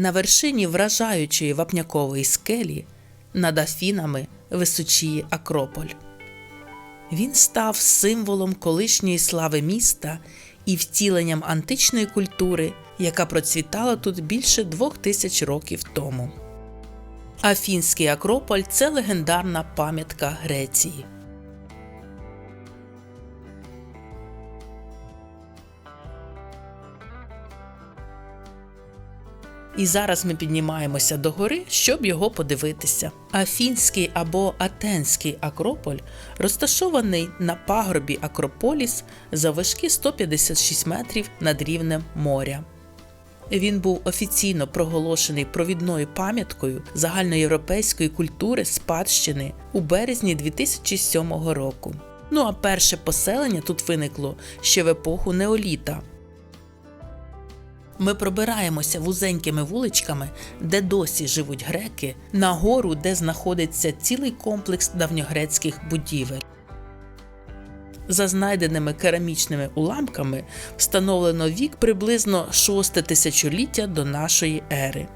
На вершині вражаючої вапнякової скелі над Афінами височіє Акрополь. Він став символом колишньої слави міста і втіленням античної культури, яка процвітала тут більше двох тисяч років тому. Афінський Акрополь це легендарна пам'ятка Греції. І зараз ми піднімаємося до гори, щоб його подивитися. Афінський або Атенський Акрополь розташований на пагорбі Акрополіс заввишки 156 метрів над рівнем моря. Він був офіційно проголошений провідною пам'яткою загальноєвропейської культури спадщини у березні 2007 року. Ну а перше поселення тут виникло ще в епоху неоліта. Ми пробираємося вузенькими вуличками, де досі живуть греки, на гору, де знаходиться цілий комплекс давньогрецьких будівель. За знайденими керамічними уламками встановлено вік приблизно 6 тисячоліття до нашої ери.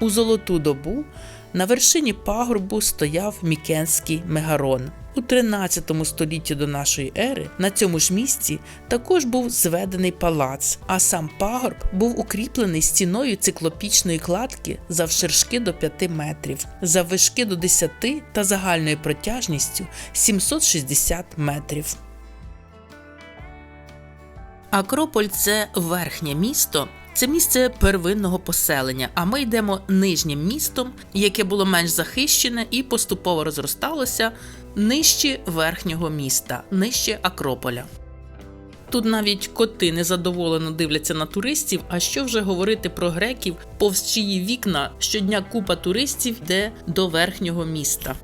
У золоту добу на вершині пагорбу стояв Мікенський мегарон. У 13 столітті до нашої ери на цьому ж місці також був зведений палац, а сам пагорб був укріплений стіною циклопічної кладки завширшки до 5 метрів, заввишки до 10 та загальною протяжністю 760 метрів. Акрополь це верхнє місто. Це місце первинного поселення, а ми йдемо нижнім містом, яке було менш захищене і поступово розросталося нижче верхнього міста, нижче Акрополя. Тут навіть коти незадоволено дивляться на туристів, а що вже говорити про греків, повз чиї вікна щодня купа туристів йде до верхнього міста.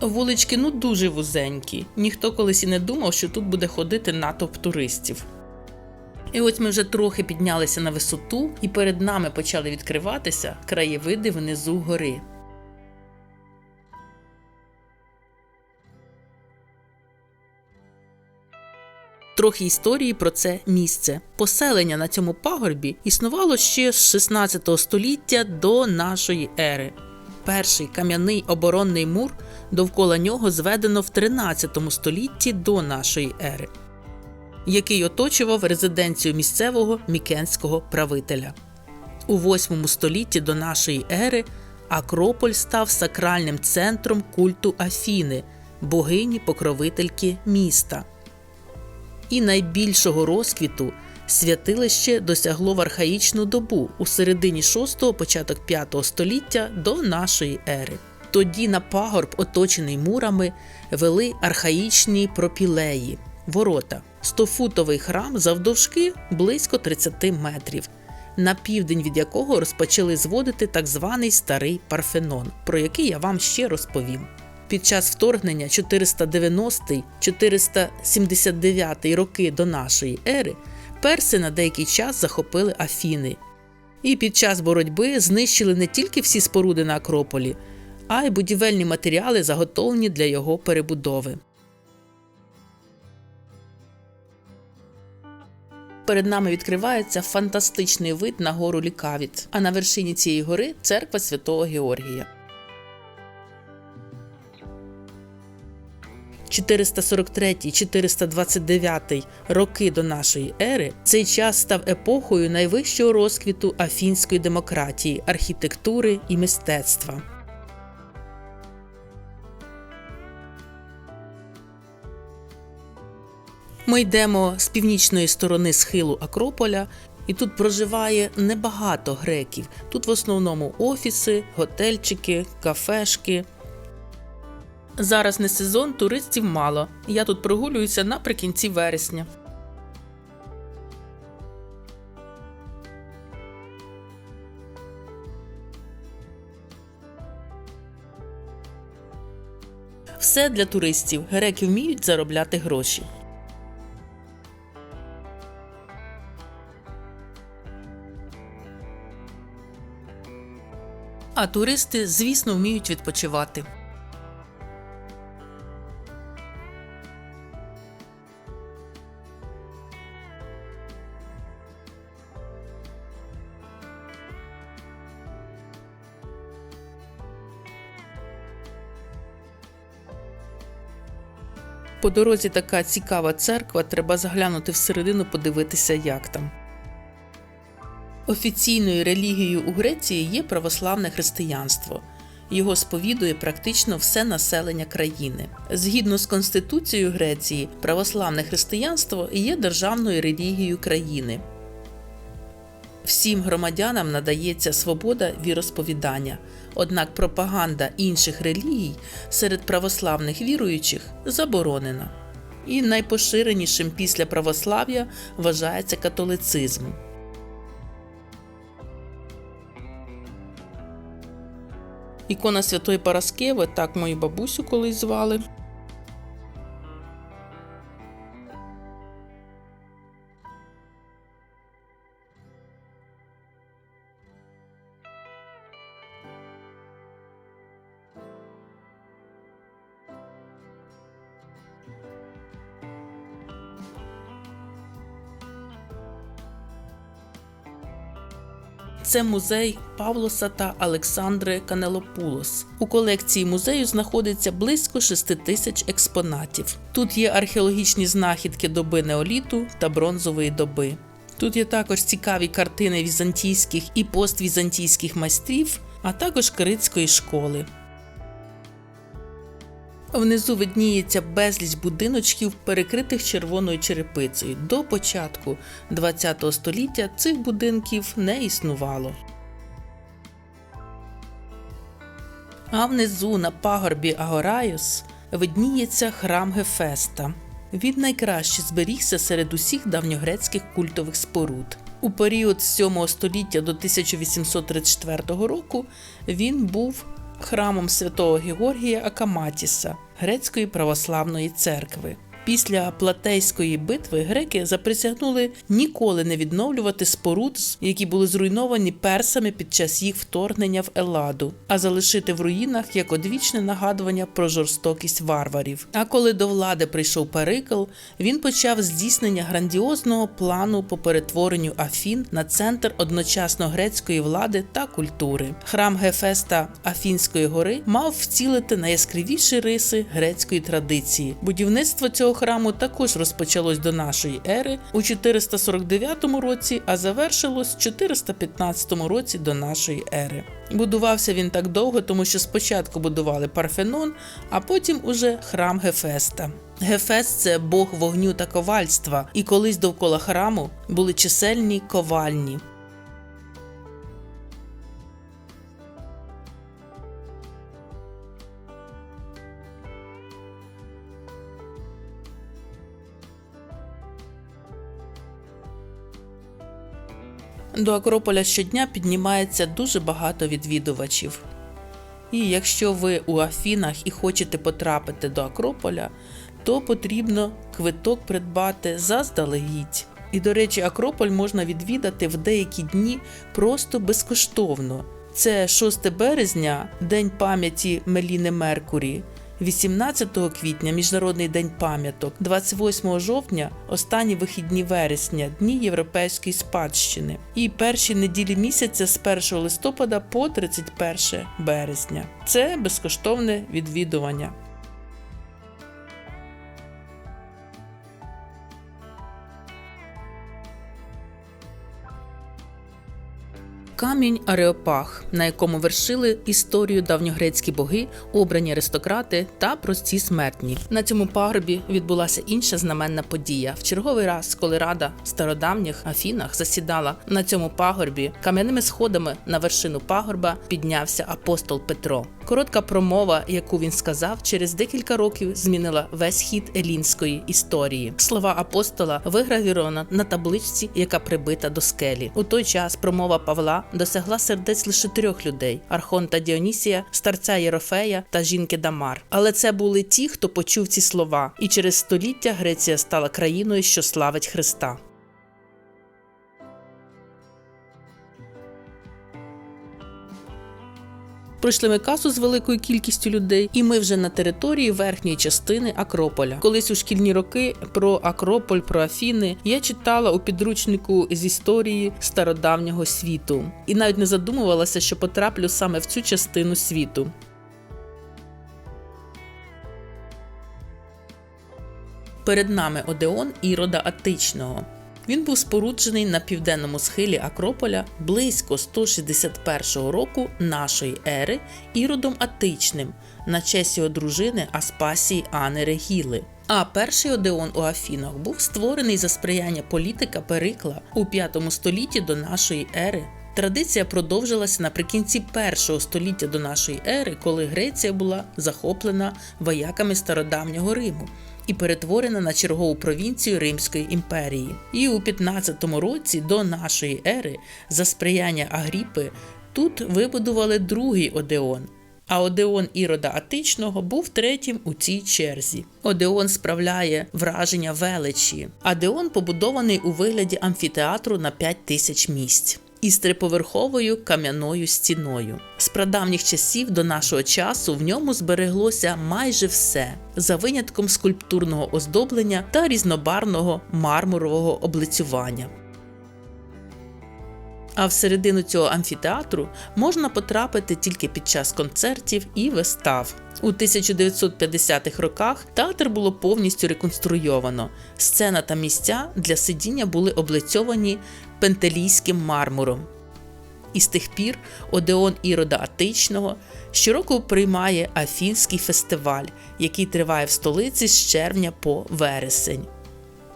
Вулички ну дуже вузенькі. Ніхто колись і не думав, що тут буде ходити натовп туристів. І ось ми вже трохи піднялися на висоту, і перед нами почали відкриватися краєвиди внизу гори. Трохи історії про це місце. Поселення на цьому пагорбі існувало ще з 16 століття до нашої ери. Перший кам'яний оборонний мур довкола нього зведено в 13 столітті до нашої ери який оточував резиденцію місцевого мікенського правителя. У 8 столітті до нашої ери Акрополь став сакральним центром культу Афіни, богині покровительки міста. І найбільшого розквіту святилище досягло в архаїчну добу у середині 6 початок 5 століття до нашої ери. Тоді на пагорб, оточений мурами, вели архаїчні пропілеї ворота. Стофутовий храм завдовжки близько 30 метрів, на південь від якого розпочали зводити так званий старий Парфенон, про який я вам ще розповім. Під час вторгнення 490-479 роки до нашої ери перси на деякий час захопили Афіни. І під час боротьби знищили не тільки всі споруди на Акрополі, а й будівельні матеріали, заготовлені для його перебудови. Перед нами відкривається фантастичний вид на гору Лікавіт, а на вершині цієї гори церква святого Георгія. 443-429 роки до нашої ери цей час став епохою найвищого розквіту афінської демократії, архітектури і мистецтва. Ми йдемо з північної сторони схилу Акрополя, і тут проживає небагато греків. Тут в основному офіси, готельчики, кафешки. Зараз не сезон, туристів мало. Я тут прогулююся наприкінці вересня. Все для туристів. Греки вміють заробляти гроші. А туристи, звісно, вміють відпочивати. По дорозі така цікава церква, треба заглянути всередину, подивитися, як там. Офіційною релігією у Греції є православне християнство. Його сповідує практично все населення країни. Згідно з Конституцією Греції, православне християнство є державною релігією країни. Всім громадянам надається свобода віросповідання, однак пропаганда інших релігій серед православних віруючих заборонена. І найпоширенішим після православ'я вважається католицизм. Ікона Святої Параскеви, так мою бабусю колись звали. Це музей Павлоса та Олександри Канелопулос. У колекції музею знаходиться близько 6 тисяч експонатів. Тут є археологічні знахідки доби неоліту та бронзової доби. Тут є також цікаві картини візантійських і поствізантійських майстрів, а також критської школи. Внизу видніється безліч будиночків, перекритих червоною черепицею. До початку ХХ століття цих будинків не існувало. А внизу на пагорбі Агорайос видніється храм Гефеста. Він найкраще зберігся серед усіх давньогрецьких культових споруд. У період з 7 століття до 1834 року він був храмом святого Георгія Акаматіса грецької православної церкви. Після Платейської битви греки заприсягнули ніколи не відновлювати споруд, які були зруйновані персами під час їх вторгнення в Еладу, а залишити в руїнах як одвічне нагадування про жорстокість варварів. А коли до влади прийшов Перикл, він почав здійснення грандіозного плану по перетворенню Афін на центр одночасно грецької влади та культури. Храм Гефеста Афінської гори мав вцілити найяскравіші риси грецької традиції. Будівництво цього храму також розпочалось до нашої ери у 449 році, а завершилось в 415 році до нашої ери. Будувався він так довго, тому що спочатку будували Парфенон, а потім уже храм Гефеста. Гефест це бог вогню та ковальства, і колись довкола храму були чисельні ковальні. До Акрополя щодня піднімається дуже багато відвідувачів. І якщо ви у Афінах і хочете потрапити до Акрополя, то потрібно квиток придбати заздалегідь. І, до речі, Акрополь можна відвідати в деякі дні просто безкоштовно. Це 6 березня, День пам'яті Меліни Меркурі, 18 квітня Міжнародний день пам'яток, 28 жовтня останні вихідні вересня, Дні Європейської спадщини, і перші неділі місяця з 1 листопада по 31 березня. Це безкоштовне відвідування. Камінь Ареопаг, на якому вершили історію давньогрецькі боги, обрані аристократи та прості смертні. На цьому пагорбі відбулася інша знаменна подія. В черговий раз, коли рада в стародавніх Афінах засідала на цьому пагорбі, кам'яними сходами на вершину пагорба піднявся апостол Петро. Коротка промова, яку він сказав, через декілька років змінила весь хід елінської історії. Слова апостола вигравірована на табличці, яка прибита до скелі. У той час промова Павла досягла сердець лише трьох людей: Архонта Діонісія, старця Єрофея та жінки Дамар. Але це були ті, хто почув ці слова, і через століття Греція стала країною, що славить Христа. Пройшли ми касу з великою кількістю людей, і ми вже на території верхньої частини Акрополя. Колись у шкільні роки про Акрополь, про Афіни я читала у підручнику з історії стародавнього світу і навіть не задумувалася, що потраплю саме в цю частину світу. Перед нами Одеон Ірода Атичного. Він був споруджений на південному схилі Акрополя близько 161 року нашої ери Іродом Атичним на честь його дружини Аспасії Ани Регіли. А перший Одеон у Афінах був створений за сприяння політика Перикла у 5 столітті до нашої ери. Традиція продовжилася наприкінці першого століття до нашої ери, коли Греція була захоплена вояками стародавнього Риму і перетворена на чергову провінцію Римської імперії. І у 15 році до нашої ери за сприяння Агріпи тут вибудували другий Одеон. А Одеон Ірода Атичного був третім у цій черзі. Одеон справляє враження величі. Адеон побудований у вигляді амфітеатру на 5 тисяч місць. Із триповерховою кам'яною стіною. З прадавніх часів до нашого часу в ньому збереглося майже все, за винятком скульптурного оздоблення та різнобарного мармурового облицювання. А всередину цього амфітеатру можна потрапити тільки під час концертів і вистав. У 1950-х роках театр було повністю реконструйовано. Сцена та місця для сидіння були облицьовані пентелійським мармуром. І з тих пір Одеон Ірода Атичного щороку приймає Афінський фестиваль, який триває в столиці з червня по вересень.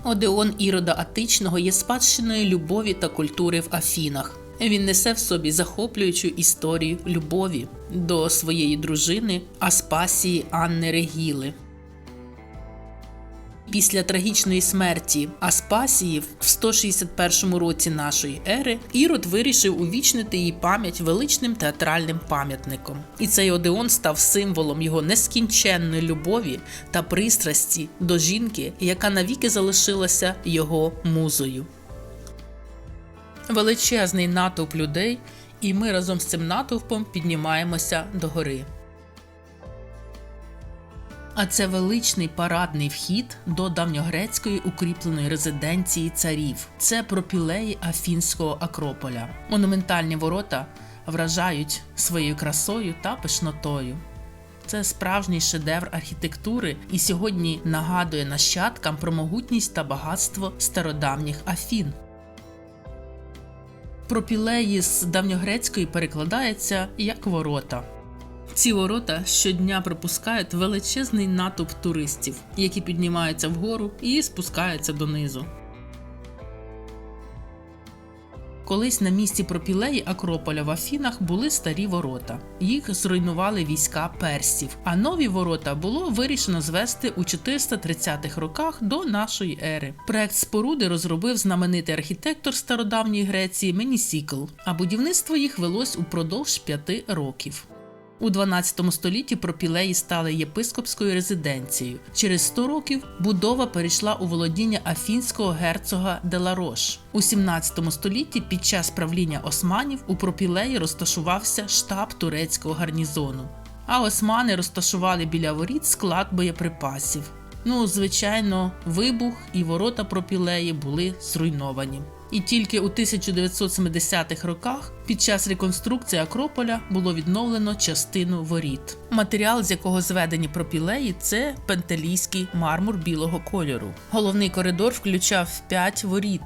Одеон Ірода Атичного є спадщиною любові та культури в Афінах. Він несе в собі захоплюючу історію любові до своєї дружини Аспасії Анни Регіли. Після трагічної смерті Аспасії в 161 році нашої ери Ірод вирішив увічнити її пам'ять величним театральним пам'ятником. І цей Одеон став символом його нескінченної любові та пристрасті до жінки, яка навіки залишилася його музою. Величезний натовп людей, і ми разом з цим натовпом піднімаємося до гори. А це величний парадний вхід до давньогрецької укріпленої резиденції царів. Це пропілеї Афінського Акрополя. Монументальні ворота вражають своєю красою та пишнотою. Це справжній шедевр архітектури і сьогодні нагадує нащадкам про могутність та багатство стародавніх Афін. Пропілеї з давньогрецької перекладається як ворота. Ці ворота щодня пропускають величезний натовп туристів, які піднімаються вгору і спускаються донизу. Колись на місці пропілеї Акрополя в Афінах були старі ворота. Їх зруйнували війська персів, а нові ворота було вирішено звести у 430-х роках до нашої ери. Проект споруди розробив знаменитий архітектор стародавньої Греції Менісікл, а будівництво їх велось упродовж п'яти років. У 12 столітті пропілеї стали єпископською резиденцією. Через 100 років будова перейшла у володіння афінського герцога Деларош. У 17 столітті під час правління османів у пропілеї розташувався штаб турецького гарнізону. А османи розташували біля воріт склад боєприпасів. Ну, звичайно, вибух і ворота пропілеї були зруйновані. І тільки у 1970-х роках під час реконструкції Акрополя було відновлено частину воріт. Матеріал, з якого зведені пропілеї, це пентелійський мармур білого кольору. Головний коридор включав 5 воріт.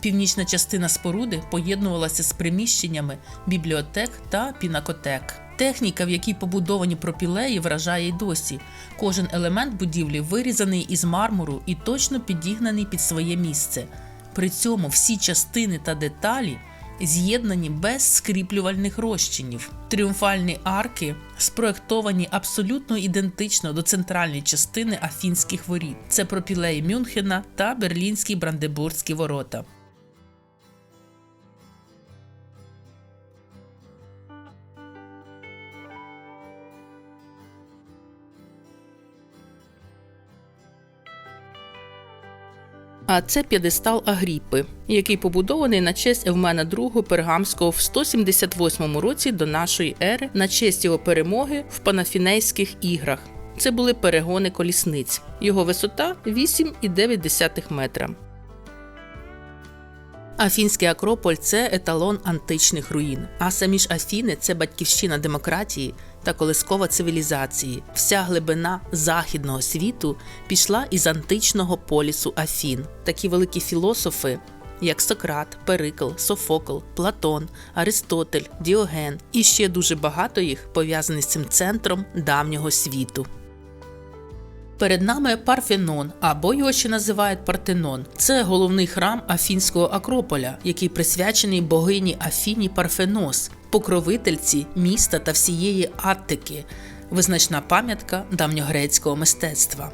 Північна частина споруди поєднувалася з приміщеннями бібліотек та пінакотек. Техніка, в якій побудовані пропілеї, вражає й досі. Кожен елемент будівлі вирізаний із мармуру і точно підігнаний під своє місце. При цьому всі частини та деталі з'єднані без скріплювальних розчинів. Тріумфальні арки спроектовані абсолютно ідентично до центральної частини афінських воріт. Це пропілеї Мюнхена та Берлінські Брандебурзькі ворота. А це п'єдестал Агріпи, який побудований на честь Евмена II Пергамського в 178 році до нашої ери на честь його перемоги в Панафінейських іграх. Це були перегони колісниць. Його висота 8,9 метра. Афінський Акрополь це еталон античних руїн, а самі ж Афіни це батьківщина демократії та колискова цивілізації. Вся глибина західного світу пішла із античного полісу Афін. Такі великі філософи, як Сократ, Перикл, Софокл, Платон, Аристотель, Діоген і ще дуже багато їх пов'язані з цим центром давнього світу. Перед нами Парфенон, або його ще називають Партенон. Це головний храм Афінського Акрополя, який присвячений богині Афіні Парфенос, покровительці міста та всієї Аттики, визначна пам'ятка давньогрецького мистецтва.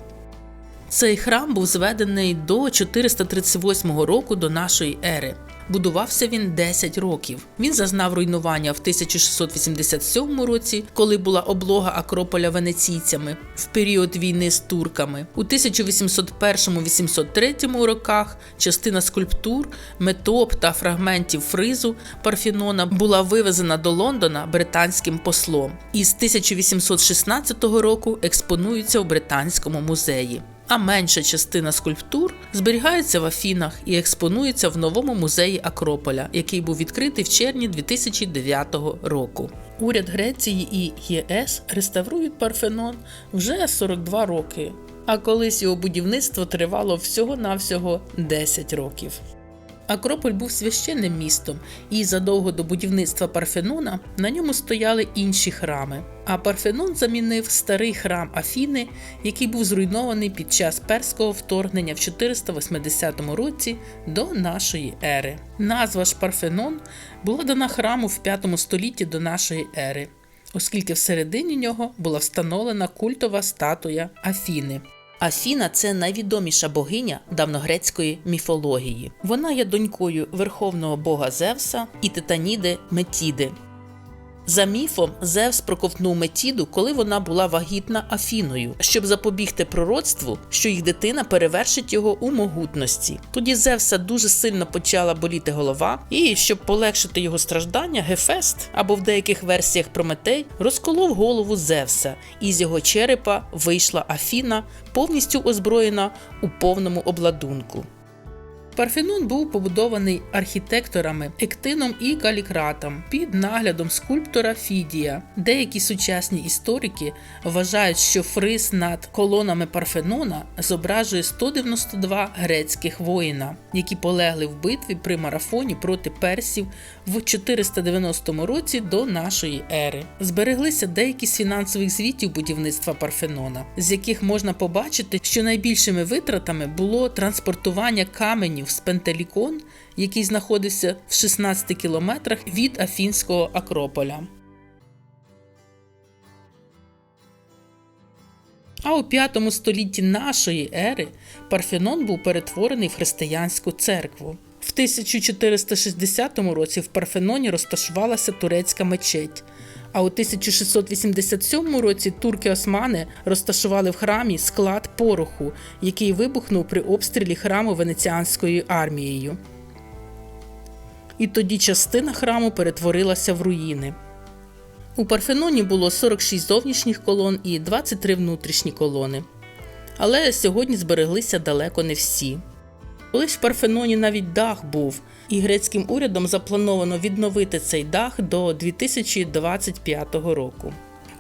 Цей храм був зведений до 438 року до нашої ери. Будувався він 10 років. Він зазнав руйнування в 1687 році, коли була облога Акрополя венеційцями в період війни з турками. У 1801-803 роках частина скульптур, метоп та фрагментів фризу Парфінона була вивезена до Лондона британським послом. І з 1816 року експонується у Британському музеї а менша частина скульптур зберігається в Афінах і експонується в новому музеї Акрополя, який був відкритий в червні 2009 року. Уряд Греції і ЄС реставрують Парфенон вже 42 роки, а колись його будівництво тривало всього-навсього 10 років. Акрополь був священним містом, і задовго до будівництва Парфенона на ньому стояли інші храми. А Парфенон замінив старий храм Афіни, який був зруйнований під час перського вторгнення в 480 році до нашої ери. Назва ж Парфенон була дана храму в 5 столітті до нашої ери, оскільки всередині нього була встановлена культова статуя Афіни. Афіна це найвідоміша богиня давногрецької міфології. Вона є донькою верховного бога Зевса і Титаніди Метіди. За міфом, Зевс проковтнув Метіду, коли вона була вагітна Афіною, щоб запобігти пророцтву, що їх дитина перевершить його у могутності. Тоді Зевса дуже сильно почала боліти голова, і щоб полегшити його страждання, Гефест або в деяких версіях Прометей розколов голову Зевса, і з його черепа вийшла Афіна, повністю озброєна у повному обладунку. Парфенон був побудований архітекторами Ектином і Калікратом під наглядом скульптора Фідія. Деякі сучасні історики вважають, що фриз над колонами Парфенона зображує 192 грецьких воїна, які полегли в битві при марафоні проти персів в 490 році до нашої ери. Збереглися деякі з фінансових звітів будівництва Парфенона, з яких можна побачити, що найбільшими витратами було транспортування каменів з Пентелікон, який знаходився в 16 кілометрах від Афінського Акрополя. А у 5 столітті нашої ери Парфенон був перетворений в християнську церкву. В 1460 році в Парфеноні розташувалася турецька мечеть. А у 1687 році турки-османи розташували в храмі склад пороху, який вибухнув при обстрілі храму венеціанською армією. І тоді частина храму перетворилася в руїни. У Парфеноні було 46 зовнішніх колон і 23 внутрішні колони. Але сьогодні збереглися далеко не всі. Колись в Парфеноні навіть дах був, і грецьким урядом заплановано відновити цей дах до 2025 року.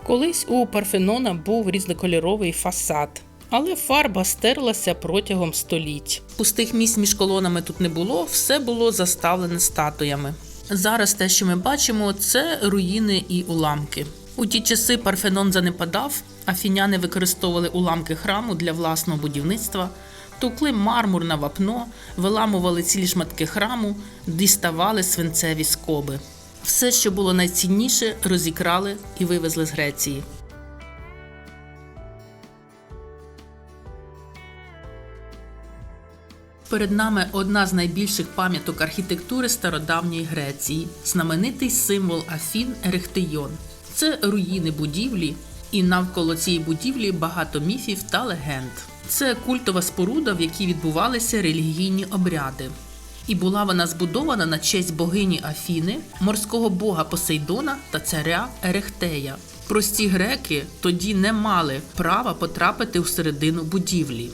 Колись у Парфенона був різнокольоровий фасад, але фарба стерлася протягом століть. Пустих місць між колонами тут не було, все було заставлене статуями. Зараз те, що ми бачимо, це руїни і уламки. У ті часи Парфенон занепадав, афіняни використовували уламки храму для власного будівництва товкли мармур на вапно, виламували цілі шматки храму, діставали свинцеві скоби. Все, що було найцінніше, розікрали і вивезли з Греції. Перед нами одна з найбільших пам'яток архітектури стародавньої Греції знаменитий символ Афін Ерехтейон. Це руїни будівлі, і навколо цієї будівлі багато міфів та легенд. Це культова споруда, в якій відбувалися релігійні обряди. І була вона збудована на честь богині Афіни, морського бога Посейдона та царя Ерехтея. Прості греки тоді не мали права потрапити у середину будівлі.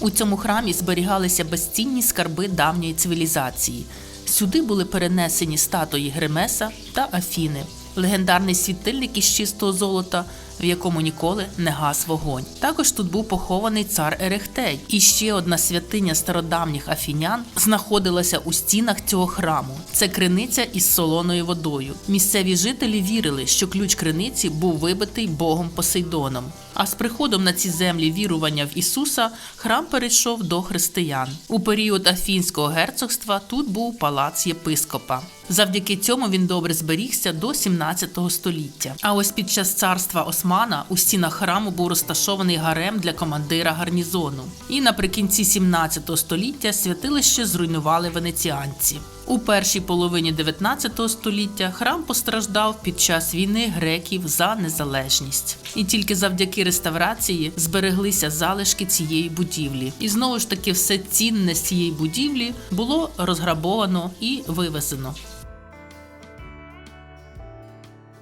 У цьому храмі зберігалися безцінні скарби давньої цивілізації. Сюди були перенесені статуї Гремеса та Афіни, легендарний світильник із чистого золота, в якому ніколи не гас вогонь. Також тут був похований цар Ерехтей, і ще одна святиня стародавніх афінян знаходилася у стінах цього храму. Це криниця із солоною водою. Місцеві жителі вірили, що ключ криниці був вибитий богом Посейдоном. А з приходом на ці землі вірування в Ісуса храм перейшов до християн. У період Афінського герцогства тут був палац єпископа. Завдяки цьому він добре зберігся до 17 століття. А ось під час царства Османа у стінах храму був розташований гарем для командира гарнізону. І наприкінці 17 століття святилище зруйнували венеціанці. У першій половині 19 століття храм постраждав під час війни греків за незалежність, і тільки завдяки реставрації збереглися залишки цієї будівлі. І знову ж таки, все цінне з цієї будівлі було розграбовано і вивезено.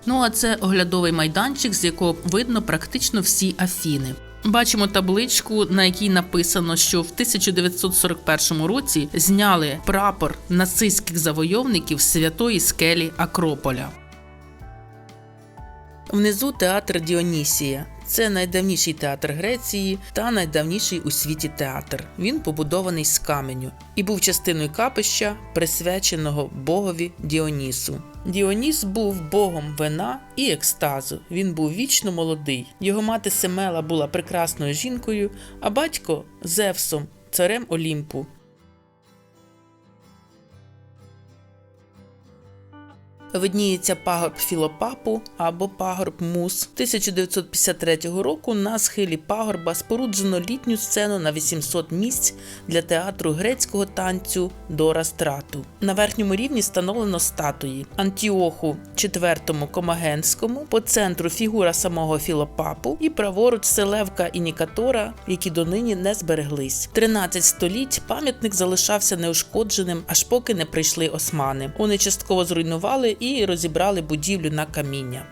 Ну а це оглядовий майданчик, з якого видно практично всі Афіни. Бачимо табличку, на якій написано, що в 1941 році зняли прапор нацистських завойовників святої скелі Акрополя. Внизу театр Діонісія. Це найдавніший театр Греції та найдавніший у світі театр. Він побудований з каменю і був частиною капища, присвяченого богові Діонісу. Діоніс був богом вина і екстазу. Він був вічно молодий. Його мати Семела була прекрасною жінкою, а батько Зевсом, царем Олімпу. Видніється пагорб Філопапу або пагорб Мус. 1953 року на схилі пагорба споруджено літню сцену на 800 місць для театру грецького танцю Дора Страту. На верхньому рівні встановлено статуї Антіоху IV Комагенському, по центру фігура самого Філопапу і праворуч Селевка і Нікатора, які донині не збереглись. 13 століть пам'ятник залишався неушкодженим, аж поки не прийшли османи. Вони частково зруйнували і розібрали будівлю на каміння.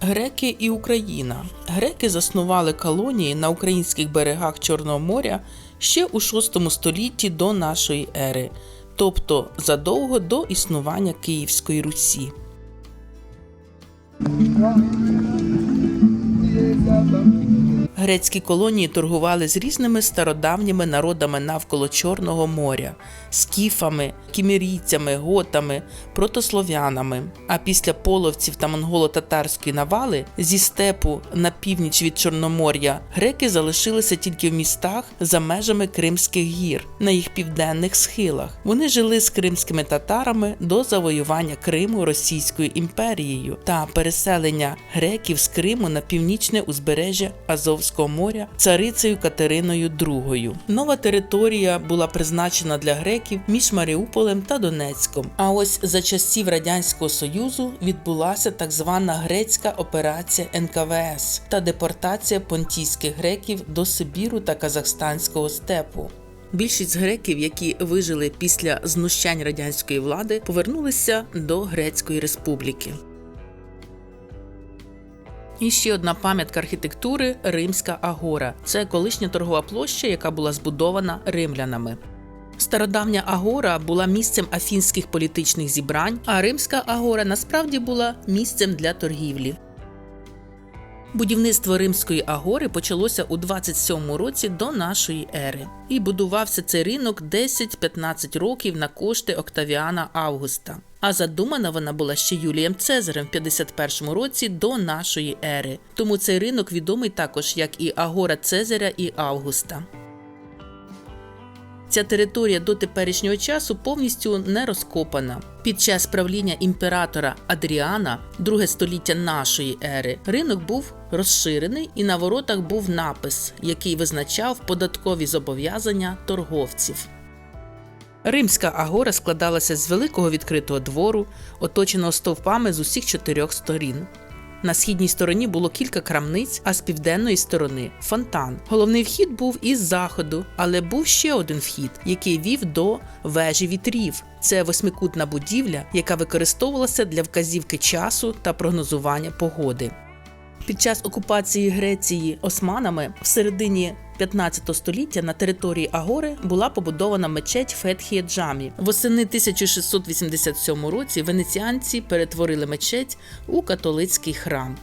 Греки і Україна. Греки заснували колонії на українських берегах Чорного моря ще у VI столітті до нашої ери, тобто задовго до існування Київської Русі. Грецькі колонії торгували з різними стародавніми народами навколо Чорного моря, скіфами, кімірійцями, готами, протослов'янами. А після половців та монголо-татарської навали зі степу на північ від Чорномор'я греки залишилися тільки в містах за межами Кримських гір на їх південних схилах. Вони жили з кримськими татарами до завоювання Криму Російською імперією та переселення греків з Криму на північне узбережжя Азовського моря царицею Катериною II. Нова територія була призначена для греків між Маріуполем та Донецьком. А ось за часів Радянського Союзу відбулася так звана грецька операція НКВС та депортація понтійських греків до Сибіру та Казахстанського степу. Більшість греків, які вижили після знущань радянської влади, повернулися до Грецької республіки. І ще одна пам'ятка архітектури Римська Агора. Це колишня торгова площа, яка була збудована римлянами. Стародавня Агора була місцем афінських політичних зібрань, а Римська Агора насправді була місцем для торгівлі. Будівництво Римської Агори почалося у 27 році до нашої ери, і будувався цей ринок 10-15 років на кошти Октавіана Августа. А задумана вона була ще Юлієм Цезарем в 51 році до нашої ери. Тому цей ринок відомий також як і Агора Цезаря і Августа. Ця територія до теперішнього часу повністю не розкопана. Під час правління імператора Адріана, друге століття нашої ери, ринок був розширений і на воротах був напис, який визначав податкові зобов'язання торговців. Римська агора складалася з великого відкритого двору, оточеного стовпами з усіх чотирьох сторін. На східній стороні було кілька крамниць, а з південної сторони фонтан. Головний вхід був із заходу, але був ще один вхід, який вів до вежі вітрів. Це восьмикутна будівля, яка використовувалася для вказівки часу та прогнозування погоди. Під час окупації Греції османами в середині 15 століття на території Агори була побудована мечеть Фетхіє Джамі. Восени 1687 році венеціанці перетворили мечеть у католицький храм.